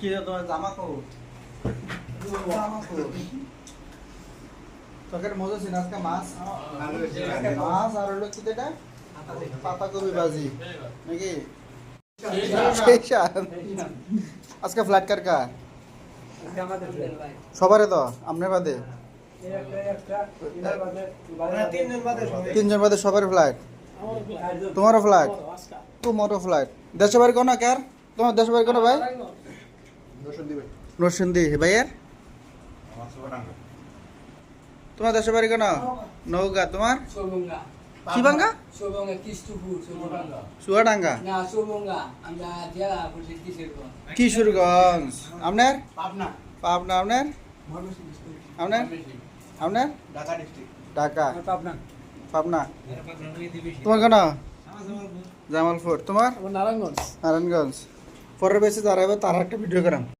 কি ছিল, আজকে মাছ। মাছ আর এটা নাকি? আজকে কার কার? সবারে তো আপনার বাদে। তিনজন বাদে সবার ফ্লাইট তোমারও ফ্লাইট তোমারও ফ্লাইট দেশে বাড়ি কোনো কার? তোমার দেশে বাড়ি কোনো ভাই? ভাইয়ের? তোমার দেশে বাড়ি কোনো? নৌকা তোমার? কি বাঙ্গা কিশোরগঞ্জ। আপনার? পাবনা। পাবনা আপনার? আপনার? আপনার? ঢাকা ডিস্ট্রিক্ট ঢাকা। পাবনা। পাবনা। তোমার কেন? জামালপুর। তোমার? নারায়ণগঞ্জ। নারায়ণগঞ্জ। পরের বেশি যারা হবে তার একটা ভিডিও করাম